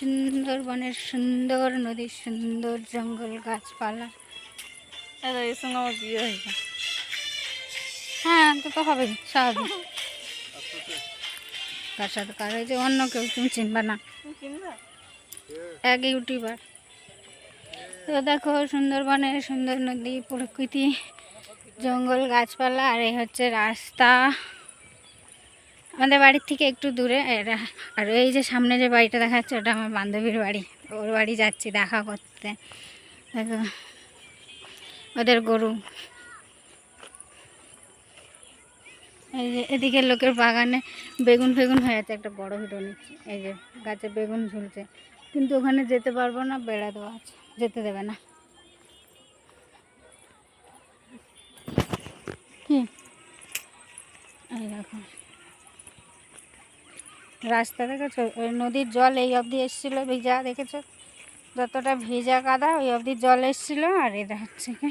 সুন্দরবনের সুন্দর নদীর সুন্দর জঙ্গল গাছপালা। এর সঙ্গে আমার বিয়ে হয়েছে হ্যাঁ তো তো হবে স্বাভাবিক। কার সাথে কার হয়েছে অন্য কেউ তুমি চিনবা না। এক ইউটিউবার। তো দেখো সুন্দরবনের সুন্দর নদী প্রকৃতি জঙ্গল গাছপালা আর এই হচ্ছে রাস্তা। আমাদের বাড়ির থেকে একটু দূরে আর এই যে সামনে যে বাড়িটা দেখা যাচ্ছে, ওটা আমার বান্ধবীর বাড়ি। ওর বাড়ি যাচ্ছি দেখা করতে। দেখো, ওদের গরু। এই যে এদিকে লোকের বাগানে বেগুন ফেগুন হয়ে আছে, একটা বড় ভিডিও নিচ্ছি। এই যে গাছে বেগুন ঝুলছে। কিন্তু ওখানে যেতে পারব না, বেড়া দেওয়া আছে। যেতে দেবে না। কি এই দেখো। রাস্তা দেখেছ? নদীর জল এই অবধি এসেছিল, ভিজা দেখেছ? যতটা ভিজা কাদা ওই অবধি জল এসেছিল, আর এটা হচ্ছে কি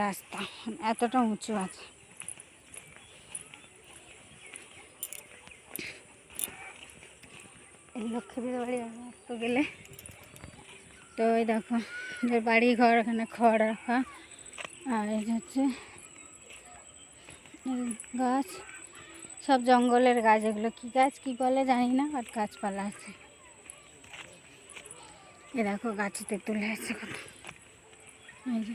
রাস্তা। এতটা উঁচু আছে। লক্ষ্মীদের বাড়ি একটু গেলে। তো ওই দেখো বাড়ি ঘর এখানে খড় রাখা। আর হচ্ছে গাছ। সব জঙ্গলের গাছ, এগুলো কী গাছ, কী বলে জানি না আর গাছপালা আছে। এ দেখো গাছেতে তুলে আছে কত। এই যে।